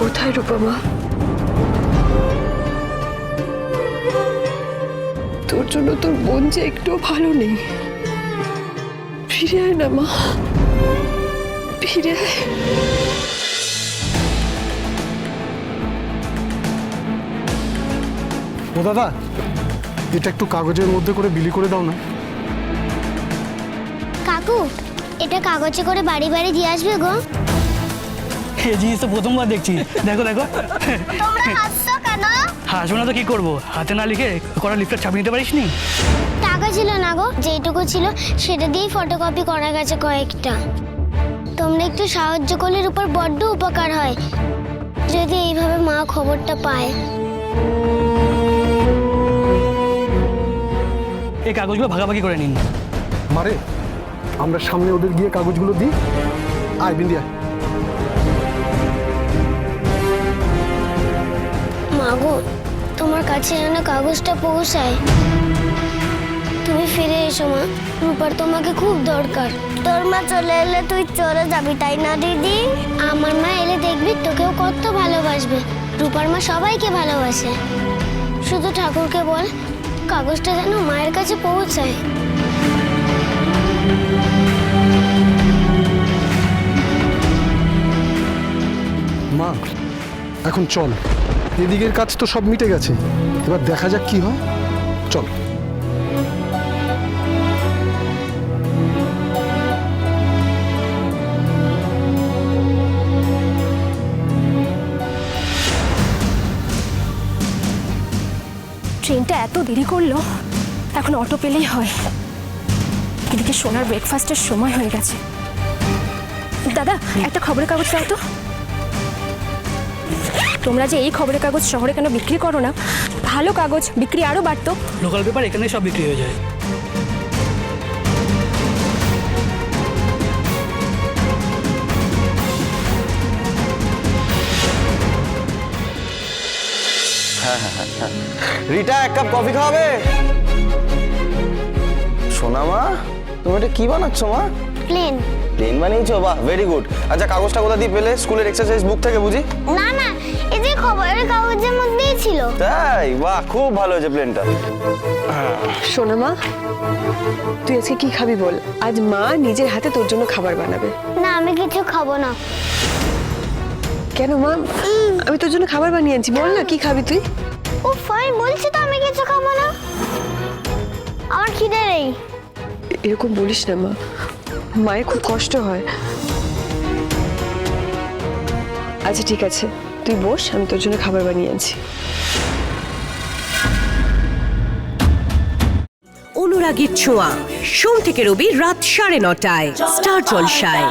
কোথায় রূপমা? তোর জন্য তোর বোন যে একটু ভালো নেই। ফিরে আয় না মা। ফিরে আয়। ও দাদা এটা একটু কাগজের মধ্যে করে বিলি করে দাও না। কাকু এটা কাগজে করে বাড়ি বাড়ি দিয়ে আসবে গো। এই জিনিস তো প্রথমবার দেখছি। দেখো দেখো। তোমরা হাসছো কেন? হাসবো না তো কি করব? হাতে না লিখে করা লিফটা ছাপিয়ে নিতে পারিস নি টাকা ছিল না গো যেটুকু ছিল সেটা দিয়েই ফটোকপি করা গেছে কয়েকটা। তোমরা একটু সাহায্য করলে উপর বড্ড উপকার হয় যদি এইভাবে মা খবরটা পায়। এই কাগজগুলো ভাগাভাগি করে নিন। মারে আমরা সামনে ওদের গিয়ে কাগজগুলো দিই। আয় বিন্দি তোমার কাছে যেন কাগজটা পৌঁছায়। তুমি ফিরে এসো, মা। রূপার তোমাকে খুব দরকার। তোর মা চলে এলে তুই চলে যাবি, তাই না, দিদি? আমার মা এলে দেখবি তোকেও কত ভালোবাসবে। রূপার মা সবাইকে ভালোবাসে। শুধু ঠাকুরকে বল, কাগজটা যেন মায়ের কাছে পৌঁছায়। মা, এখন চল। এদিকের কাজ তো সব মিটে গেছে। এবার দেখা যাক কি হয়। চল। ট্রেনটা এত দেরি করল, এখন অটো পেলেই হয়। এদিকে সোনার ব্রেকফাস্টের সময় হয়ে গেছে। দাদা, একটা খবরের কাগজ দাও তো। তোমরা যে এই খবরের কাগজ শহরে কেন বিক্রি করো না? ভালো কাগজ বিক্রি আরও বাড়তো। লোকাল পেপার এখানে সব বিক্রি হয়ে যায়। রিটা এক কাপ কফি খাওয়াবে? সোনা মা তুমি এটা কি বানাচ্ছো মা? প্লেন প্লেন বানিয়েছো? বাহ ভেরি গুড আচ্ছা কাগজটা কোথা দিয়ে পেলে? স্কুলের এক্সারসাইজ বুক থেকে বুঝি? না খবরের কাগজের মধ্যেই ছিল। তাই? বাহ খুব ভালো হয়েছে প্লেনটা শোনা মা তুই আজকে কি খাবি বল? আজ মা নিজের হাতে তোর জন্য খাবার বানাবে। না আমি কিছু খাব না। কেন মা? আমি তোর জন্য খাবার বানিয়ে আনছি বল না কি খাবি তুই? ও ফাইন বলছি তো আমি কিছু খাব না। আমার খিদে নেই। এরকম বলিস না মা। মায়ের খুব কষ্ট হয়। আচ্ছা ঠিক আছে। তুই বস, আমি তোর জন্য খাবার বানিয়ে আনছি। অনুরাগীর ছোঁয়া, সোম থেকে রবি রাত সাড়ে নটায়, স্টার জলসায়।